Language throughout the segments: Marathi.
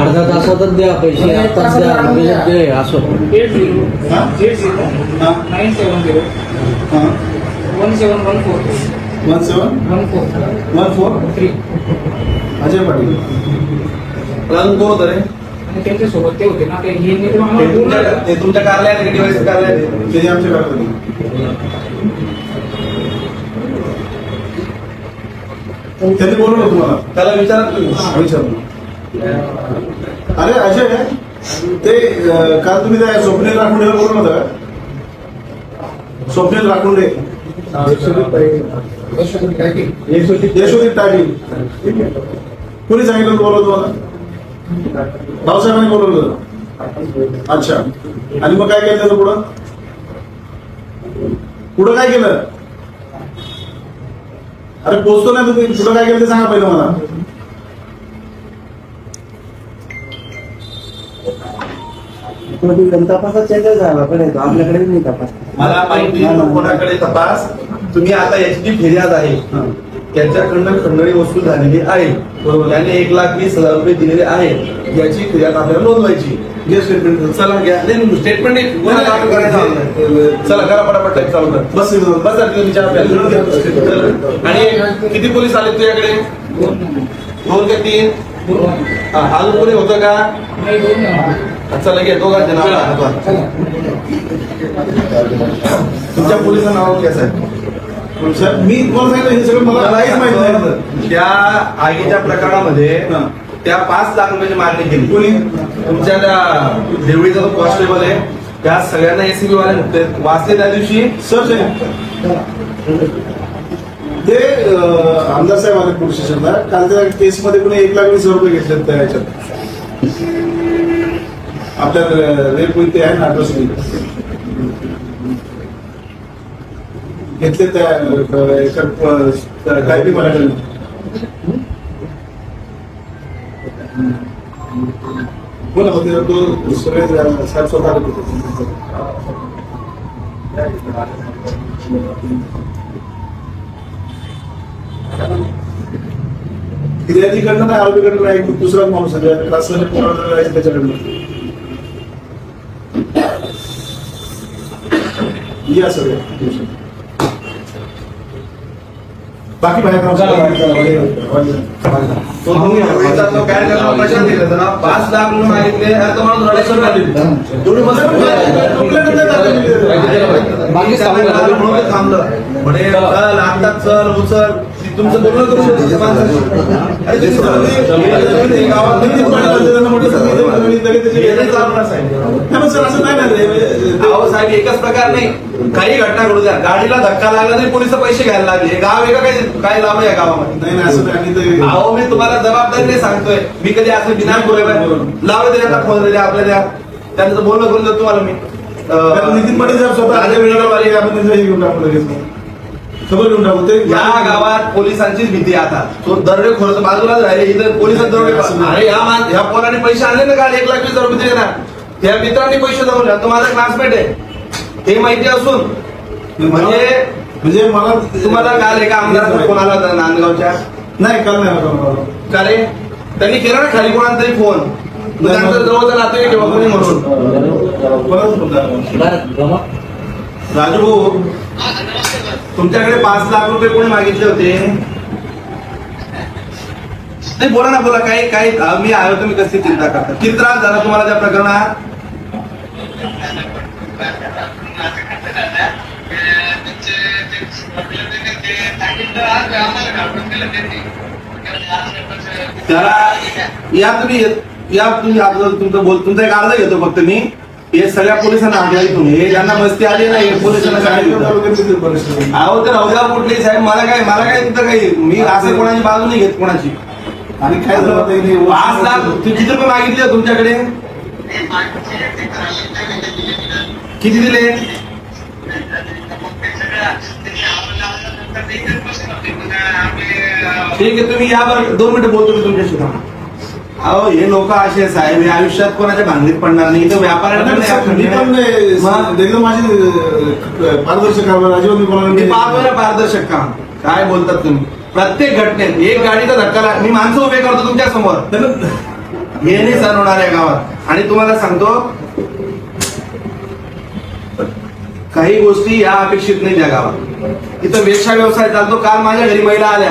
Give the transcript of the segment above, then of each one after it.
अर्धा तासातच द्या पैसे आताच द्या लगेच दे असं. एट झिरो हा? एट झिरो हा. नाईन सेवन झिरो हां. One seven one four one seven one four one four three Ajay Patil. अजून कोण होतं रे? आणि त्यांच्यासोबत ते होते ना ते हे ते तुमच्या. ते तुमच्या कार्यालयात डिवाइस कार्यालयात ते आमच्या काकांनी त्यांनी बोलवलं तुम्हाला. त्याला विचारा तुम्ही. विचारलं अरे अजय ते काल तुम्ही त्या स्वप्नील राखुंडेला बोलून होता का? स्वप्नील राखुंडे. यशोदी पाटील कोणी सांगितलं बोलवलं तुम्हाला? भाऊसाहेबांनी बोलवलं होतं. अच्छा. आणि मग काय केलं त्याचं पुढं? पुढं काय केलं? अरे पोचतो नाही तुम्ही. पुढं काय केलं ते सांगा पहिलं मला. तपासात चेंजेस झाला पण येतो. आपल्याकडे नाही तपास. मला माहिती कोणाकडे तपास? तुम्ही आता याची जी फिर्याद आहे. त्यांच्याकडनं खंडणी वसूल झालेली आहे. बरोबर. त्याने एक लाख वीस हजार रुपये दिलेले आहेत. याची फिर्याद आपल्याला नोंदवायची. घे स्टेटमेंट चला घ्या. स्टेटमेंट चला करा पटापट. चालू कर बस. आणि किती पोलीस आले तुझ्याकडे? दोन ते तीन. हा, अजून कोणी होतं का. चला घे दोघांचे नाव तुमच्या पोलिसांचं नाव घ्या साहेब. साहेब, मी तुम्हाला सांगितलं हे सगळं मला काहीच माहीत नाही. त्या आगीच्या प्रकरणामध्ये हा. त्या पाच लाख रुपयाची मागणी केली. कोणी? तुमच्या त्या देवळीचा जो कॉन्स्टेबल आहे. त्या सगळ्यांना एसीबी वाले वाचले त्या दिवशी? सर ते आमदार साहेब आले पोलीस स्टेशनला काल त्या केसमध्ये कुणी एक लाख वीस हजार रुपये घेतले त्या ह्याच्यात. आपल्या रेप ते आहे ना atrocity. घेतले त्या अं, एका टायपिंग वाल्याकडे बोला मग तो सगळे साहेब स्वतः फिर्यादीकडनं नाही आरोपीकडनं नाही एक दुसराच माणूस क्लासमध्ये त्याच्याकडनं या सगळे बाकी बाहेर पाच लाख रुपये मागितले आणि तो माणूस रडायला लागला. एवढी मजा बाकी थांबलं म्हणे आता चल उचल तुमचं बोलणं करू शकतो माणसाशी. अरे तुम्ही गावात किती नाही चालणार साहेब. सर असं नाही ना रे. अहो साहेब एकच प्रकार नाही. काही घटना घडू द्या. गाडीला धक्का लागला तरी पोलीस पैसे घ्यायला लागले. गाव आहे का काय काय लाभ आहे या गावामध्ये? नाही नाही असं नाही. अहो मी तुम्हाला जबाबदारीने सांगतोय. मी कधी असं बिना लावत त्यांना फोन दिले आपल्या द्या. त्यांचं बोलणं करून देतो तुम्हाला मी. नितीन पाटील साहेब स्वतः राजे वेणूगोपाल आले. आपण त्यांचं हे घेऊन टाकू घेऊन टाकू. ते या गावात पोलिसांचीच भीती आता. तो दरोडे खोर बाजूलाच राहिले. इथं पोलिसात दरोडे अरे या मान ह्या पोराने पैसे आणले ना काल एक लाख वीस हजार रुपये दिले ना. त्या मित्रांनी पैसे जमवले तो माझा क्लासमेट आहे. हे माहिती असून. म्हणजे म्हणजे मला तुम्हाला काल एका आमदाराचा फोन आला होता नांदगावच्या. नाही. काल नाही. का रे? त्यांनी केला ना खाली कोणाला तरी फोन त्यांचं जवळचा नातेवाईक किंवा कोणी म्हणून? राजू. भाऊ तुमच्याकडे पाच लाख रुपये कोणी मागितले होते? नाही बोला ना बोला. काही काही मी आलो तुम्ही कशी चिंता करता? किती त्रास झाला तुम्हाला त्या प्रकरणात? त्याला या तुम्ही या तुम्ही तुमचं बोल तुमचा एक अर्ज घेतो फक्त मी. हे सगळ्या पोलिसांना आढळली तुम्ही हे ज्यांना मस्ती आली नाही हे पोलिसांना सांगितलं? अहो तर अवघा कुठली साहेब मला काय मला काय तिथं काही मी असं कोणाची बाजू नाही घेत कोणाची. आणि काय झालं ते हे- पाच लाख किती रुपये मागितले तुमच्याकडे? किती दिले? ठीक आहे तुम्ही या बरं दोन मिनिटं बोलतो मी तुमच्याशी. अहो हे लोक असे साहेब हे आयुष्यात कोणाच्या भांगडीत पडणार नाही. इथं मी पण व्यापाऱ्यांना नाही, एकदम माझी अं, पारदर्शक कारभार अजिबात मी कोणाला मी नाही- पाहतोय पारदर्शक काम. काय बोलतात तुम्ही? प्रत्येक घटनेत एक गाडीचा धक्का लाग मी माणसं उभे करतो तुमच्यासमोर. त्यांना- हे नाही सण होणार या गावात. आणि तुम्हाला सांगतो काही गोष्टी या अपेक्षित नाही त्या गावात. इथं वेश्या व्यवसाय चालतो. काल माझ्या घरी महिला आल्या.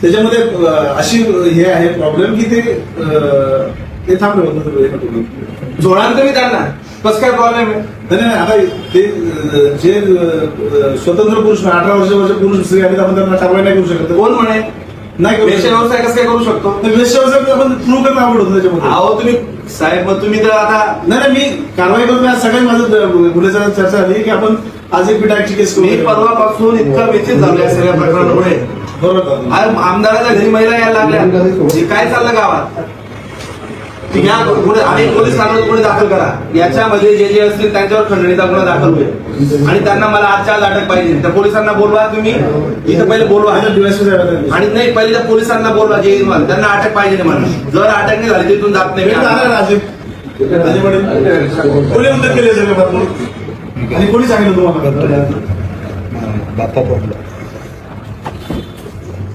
त्याच्यामध्ये अशी हे आहे प्रॉब्लेम की ते ते थांबले होतं जोडाल तुम्ही त्यांना. कसं काय प्रॉब्लेम आहे? नाही आता ते जे स्वतंत्र पुरुष अठरा वर्षाचे पुरुष स्त्री आहेत आपण त्यांना कारवाई नाही करू शकत. कोण म्हणे? नाही व्यवसाय कसं काय करू शकतो? वेश्यावरचं आपण प्रूव्ह करणं आवड होतं त्याच्यामध्ये. अहो तुम्ही साहेब मग तुम्ही तर आता नाही नाही मी कारवाई करून आज सगळ्यात माझं गुन्हेगार चर्चा झाली की आपण आज एक पिटाची केस करू. मी परवापासून इतकं व्यथित झालो या सगळ्या प्रकरणामुळे. बरोबर. आमदाराच्या घरी महिला यायला लागल्या. हे काय चाललं गावात? या गुन्हे आणि पोलीस ठाण्यात गुन्हे दाखल करा. याच्यामध्ये जे जे असतील त्यांच्यावर खंडणीचा गुन्हा दाखल होईल. आणि त्यांना मला आजच्या आज अटक पाहिजे. त्या पोलिसांना बोलवा तुम्ही. इथं पहिले बोलवा. आणि नाही पहिले त्या पोलिसांना बोलवा जे. त्यांना अटक पाहिजे नाही मला जर अटक नाही झाली तिथून जात नाही. कोणी उद्योग केले सगळे भरपूर? आणि कोणी सांगितलं तुम्हाला?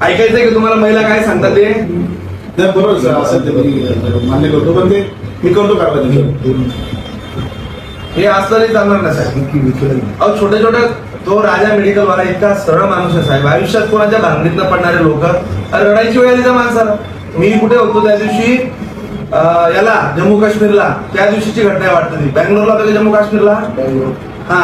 ऐकायचंय की तुम्हाला महिला काय सांगतात ते? नाही बरोबर सर असं ते मी मान्य करतो पण ते मी करतो कारवाई. हे असलं नाही चालणार ना साहेब? अहो छोटे छोटे तो राजा मेडिकल वाला इतका सरळ माणूस आहे साहेब. आयुष्यात कोणाच्या भांगडीतनं पडणारे लोक? रडायची वेळ आली त्या माणसाला. मी कुठे होतो त्या दिवशी? याला जम्मू काश्मीरला. त्या दिवशीची घटना आहे वाटतं ती. बँगलोरला होतं जम्मू काश्मीरला? हा.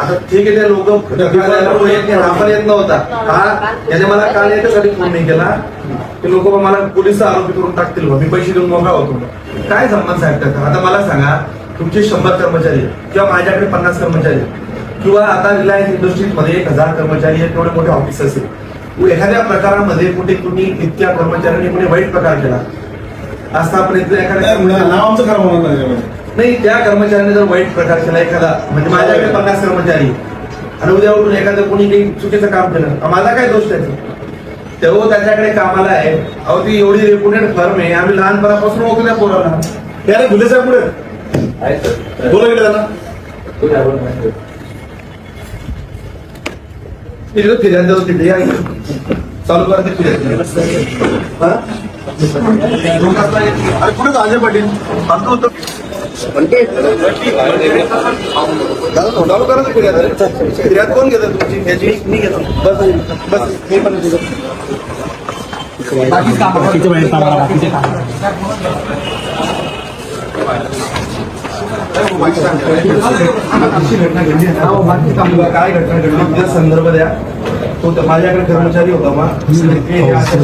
आता ठीक आहे ते लोक हा पण येत नव्हता. हा त्याने मला काल याच्यासाठी फोन नाही केला. की लोक मला पोलीस आरोपी करून टाकतील. मी पैसे देऊन मोकळा होतो. काय संबंध साहेब त्याचा? आता मला सांगा तुमचे शंभर कर्मचारी किंवा माझ्याकडे पन्नास कर्मचारी किंवा आता रिलायन्स इंडस्ट्रीजमध्ये एक हजार कर्मचारी आहेत तेवढे मोठे ऑफिस असेल एखाद्या प्रकारामध्ये कुठे कुणी इतक्या कर्मचाऱ्यांनी कुणी वाईट प्रकार केला? आपण नाही, एखाद्या नाव आमचं खराब होणार नाही त्या कर्मचाऱ्याने जर वाईट प्रकार केला एखादा म्हणजे माझ्याकडे पन्नास कर्मचारी आणि उद्या उठून एखादं कोणी काही चुकीचं काम केलं माझा काय दोष त्याचा? तेव्हा त्याच्याकडे कामाला आहे. अहो ती एवढी रेप्युटेड फर्म आहे आम्ही लहानपणापासून ओळखतो त्या पोराला. यार भुले साहेब पुढे बोला या इकडे. चालू करा ते फिर्याद. हा? अरे कुठे अजय पाटील? चालू करा ते फिर्याद. कोण तुमची? मी घेतो. बस बस मी पण घटना घडली बाकी काम बघा, काय घटना घडली? तिचा संदर्भ द्या. तो माझ्याकडे कर्मचारी होता मग अशा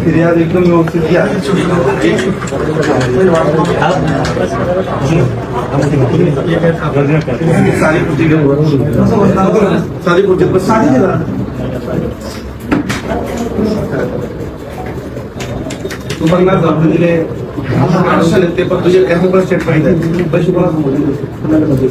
फिर्याद एकदम व्यवस्थित घ्या सारी पुटी घेऊन सारी पुटी पण साडी दिला तू बघणार जाऊ दिले ते पण तुझे कॅम्पल स्टेट पाहिजे पैसे कोणाला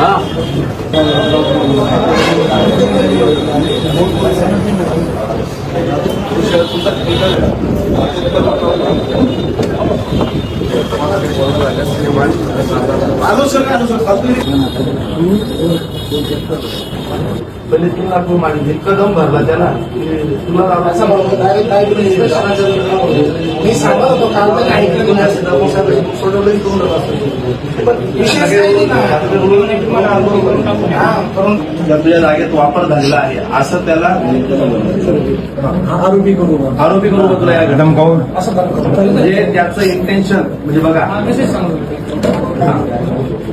हा पहिले तीन लाख रुपये मागितले कदम भरला त्याला. की तुला. मी सांगत होतो काल तर काही नाही. ना. तुम्हाला अनुभव करून. हा, तुझ्या जागेत वापर झालेला आहे. असं त्याला आरोपी करू. आरोपी करू तुला या धमकावून असं. म्हणजे त्याचं इंटेन्शन म्हणजे बघा.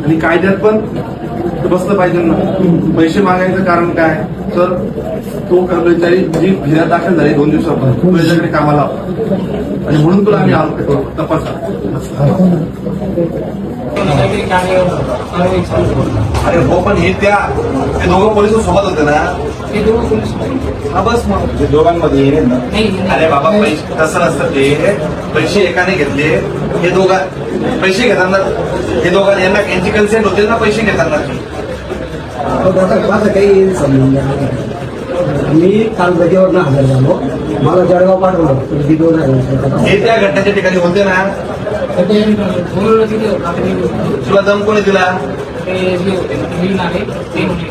आणि कायद्यात पण बसलं पाहिजे ना. पैसे मागायचं कारण काय? तर तो कर्मचारी जी फिर्याद दाखल झाली दोन दिवसापूर्वी तो याच्याकडे कामाला आणि म्हणून तुला आम्ही आरोप करतो तपासा. अरे हो पण हे त्या ते दोघं पोलीस सोबत होते ना? हे बस मग. ते दोघांमध्ये हे. अरे बाबा पैसे तसं नसतं ते? पैसे एकाने घेतले. हे दोघा पैसे घेताना हे दोघा यांना यांची कन्सेंट होते ना पैसे घेताना? काही संबंध नाही. मी काल रजेवर हजर झालो मला जळगाव पाठवलं तुम्ही दोन हे त्या घटनेच्या ठिकाणी होते ना तुला दम कोणी दिला ते जे होते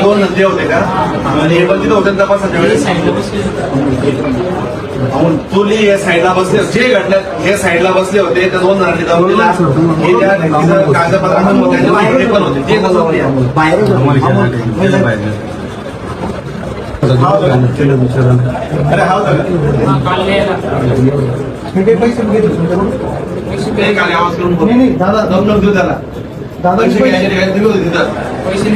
कोण दोन हे होते का आणि हे पण तिथे होते ना तपासाच्या वेळेस साईडला बसले होते. अहो, तू लिही या साईडला बसले जे घटनेत हे साईडला बसले होते त्या दोन जणांनी दम दिला हे त्या कागदपत्रांमध्ये माहिती पण होते ते कसं? बाहेरच अरे हा? हा. पैसे आवाज करून. नाही, नाही, दादा. दम नको देऊ त्याला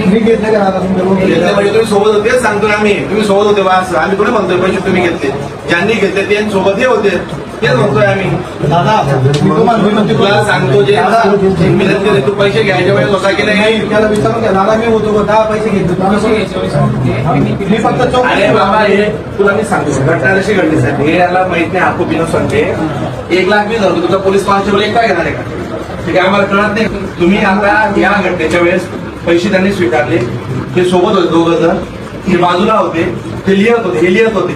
मी घेतले का घेतले म्हणजे तुम्ही सोबत होते सांगतोय आम्ही. तुम्ही सोबत होते बा आम्ही कोणी म्हणतोय पैसे तुम्ही घेतले. ज्यांनी घेतले ते सोबत हे होते. तेच म्हणतोय आम्ही. तुला. सांगतो जे केली, तू पैसे घ्यायच्या वेळेस होता की नाही त्याला विचारून घ्या. दादा मी होतो का? दहा पैसे घेतले. मी फक्त अरे बाबा हे तुला मी सांगतो. घटना कशी घडली साहेब हे याला माहीत नाही आपको बिनो सांगते एक लाख वीस हजार तुझा पोलीस कॉन्स्टेबल एक काय घेणार आहे का? ठीक आम्हाला कळत नाही. तुम्ही आता या घटनेच्या वेळेस पैसे त्यांनी स्वीकारले. ते सोबत होते दोघं जण. ते बाजूला होते. ते लिहित होते हे लिहित होते.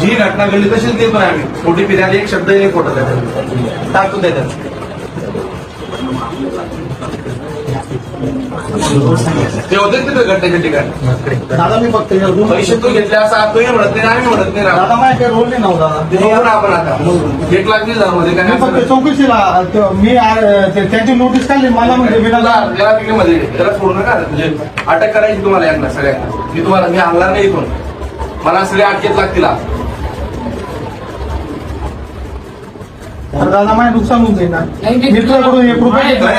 जी घटना घडली तशीच लिहितोय आम्ही. ओटीपी त्याने एक शब्द एक फोटो त्याच्यात टाकतो त्याच्यात ते होते तिथे घटनेच्या ठिकाणी. दादा मी रूम- पैसे तू घेतले असं तुम्ही म्हणत नाही आम्ही म्हणत नाही. दादा माझ्या काही रोल नाही नाव दादा. ते बघू ना आपण आता. एक लाख हजारमध्ये काय फक्त चौकशीला त- मी आ- ते- त्यांची नोटीस काढली मला म्हणजे त्याला विना त्याला तिकडे मध्ये त्याला सोडू नका म्हणजे अटक करायची तुम्हाला यांना सगळ्यांना. मी तुम्हाला मी आणणार नाही इथून. मला सगळे अटकेत लागतील आज. तर दादा माझे नुकसान होऊन जाईल ना. नाही, ते- मी एक रुपये घेतला,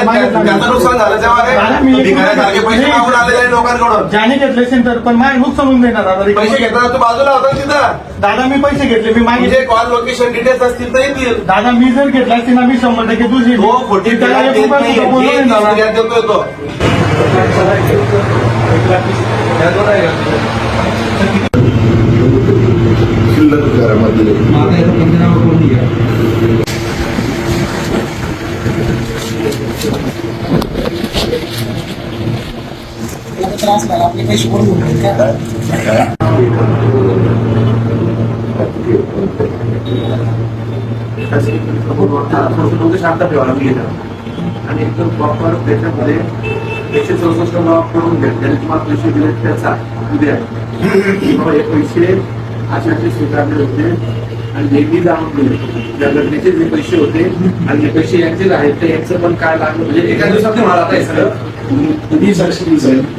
नुकसान झालं तेव्हा एक भिकाऱ्यासारखे पैसे मागून आलेले आहे लोकांकडून. ज्याने घेतले तर पण माझे नुकसान होऊन जाईल ना दादा पैसे घेताना तू बाजूला होता ना तिथं. दादा मी पैसे घेतले मी मागितले. कॉल लोकेशन डिटेल्स असतील तर येतील. दादा मी जर घेतला असते ना मी शंभर टक्के तुझी खोटी त्याला फिर्याद एक देत रुपया नाही. सुद्धा बोललो नाही दादा. फिर्याद देतोय तो. त्यातून आहे का? शिल्लक घरामध्ये त्रास झाला आपले पैसे भरून घेऊन का? शांत ठेवायला मी आणि एकदम प्रॉपर त्याच्यामध्ये एकशे चौसष्ट मार्क करून घ्या तुम्हाला पैसे दिले त्याचा उद्या. हे पैसे असे असे स्वीकारले होते आणि नेहमी जाणून दिले त्या घटनेचे जे पैसे होते आणि जे पैसे यांचेच आहेत ते यांचं पण काय लागलं? म्हणजे एका दिवसात मला आता हे सगळं किती साक्षी साहेब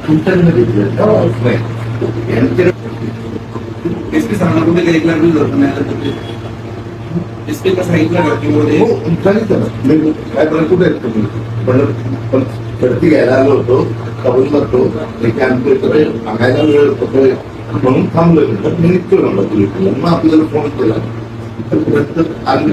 पी सांगणार कुठे एक लाख नाही एस पी कसं सांगितलं घटनेमध्ये काय बरं कुठे आहेत तुम्ही? पण पण प्रति घ्यायला आलो होतो कबूल करतो आमच्याकडे सांगायला वेळ होतो म्हणून थांबलो मी. निघतो म्हणलं तुला मग आपल्याला फोन केला. तर आम्ही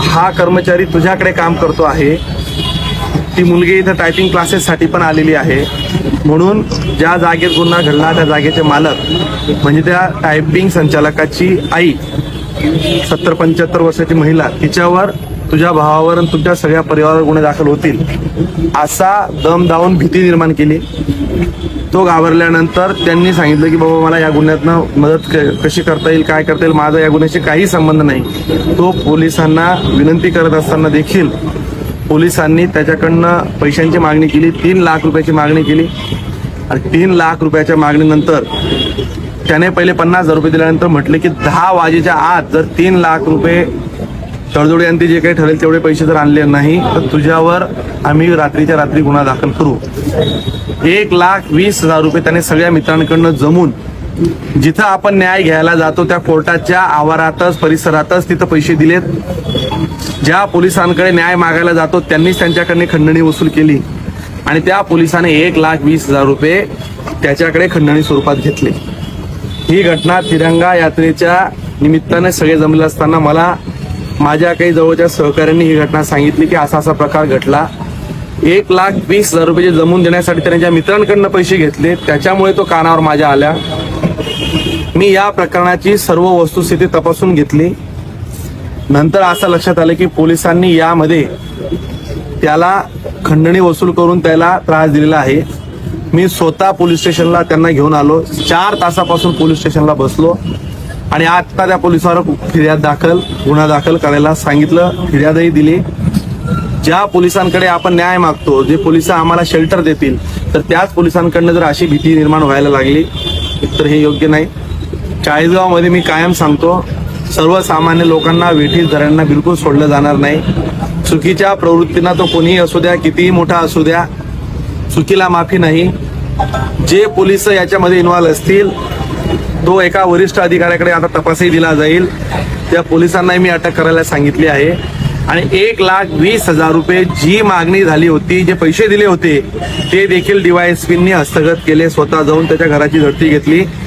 हा कर्मचारी तुझ्याकडे काम करतो आहे. ती मुलगी इथं टायपिंग क्लासेससाठी पण आलेली आहे. म्हणून ज्या जागेत गुन्हा घडला त्या जागेचे मालक म्हणजे त्या टायपिंग संचालकाची आई सत्तर पंच्याहत्तर वर्षाची महिला तिच्यावर तुझ्या भावावर आणि तुमच्या सगळ्या परिवारावर गुन्हे दाखल होतील असा दम दावून भीती निर्माण केली. तो घाबरल्यानंतर त्यांनी सांगितलं की बाबा मला या गुन्ह्यातनं मदत क- कशी करता येईल काय करता येईल माझा या गुन्ह्याशी काही संबंध नाही. तो पोलिसांना विनंती करत असताना देखील पोलिसांनी त्याच्याकडनं पैशांची मागणी केली तीन लाख रुपयाची मागणी केली. आणि तीन लाख रुपयाच्या मागणीनंतर त्याने पहिले पन्नास हजार रुपये दिल्यानंतर म्हटले की दहा वाजेच्या आत जर तीन लाख रुपये तडजोडी यांनी जे काही ठरेल तेवढे पैसे जर आणले नाही. तर तुझ्यावर आम्ही रात्रीच्या रात्री गुन्हा दाखल करू. एक लाख वीस हजार रुपये त्याने सगळ्या मित्रांकडनं जमून जिथं आपण न्याय घ्यायला जातो त्या कोर्टाच्या आवारातच परिसरातच तिथं पैसे दिलेत. ज्या पोलिसांकडे न्याय मागायला जातो त्यांनीच त्यांच्याकडे खंडणी वसूल केली. आणि त्या पोलिसाने एक लाख वीस हजार रुपये त्याच्याकडे खंडणी स्वरूपात घेतले. ही घटना तिरंगा यात्रेच्या निमित्ताने सगळे जमले असताना मला माझ्या काही जवळच्या सहकाऱ्यांनी ही घटना सांगितली की असा असा प्रकार घडला. एक लाख वीस हजार रुपये जमून देण्यासाठी त्यांच्या ज्या मित्रांकडनं पैसे घेतले त्याच्यामुळे तो कानावर माझ्या आल्या. मी या प्रकरणाची सर्व वस्तुस्थिती तपासून घेतली. नंतर असं लक्षात आलं की पोलिसांनी यामध्ये त्याला खंडणी वसूल करून त्याला त्रास दिलेला आहे. मी स्वतः पोलीस स्टेशनला त्यांना घेऊन आलो. चार तासापासून पोलीस स्टेशनला बसलो. आणि आता त्या पोलिसावर फिर्याद दाखल गुन्हा दाखल करायला सांगितलं फिर्यादही दिली. ज्या पोलिसांकडे आपण न्याय मागतो जे पोलीस आम्हाला शेल्टर देतील तर त्याच पोलिसांकडनं जर अशी भीती निर्माण व्हायला लागली तर हे योग्य नाही. चाळीसगावमध्ये मी कायम सांगतो सर्वसामान्य लोकांना वेठीस धरांना बिलकुल सोडलं जाणार नाही. चुकीच्या प्रवृत्तींना तो कोणीही असू द्या कितीही मोठा असू द्या चुकीला माफी नाही. जे पोलीस याच्यामध्ये इन्व्हॉल्व असतील तो एका वरिष्ठ अधिकाऱ्याकडे आता तपासही दिला जाईल. त्या पोलिसांनाही मी अटक करायला सांगितली आहे. आणि एक लाख वीस हजार रुपये जी मागणी झाली होती जे पैसे दिले होते ते देखील डीवायएसपींनी हस्तगत केले स्वतः जाऊन त्याच्या घराची झडती घेतली.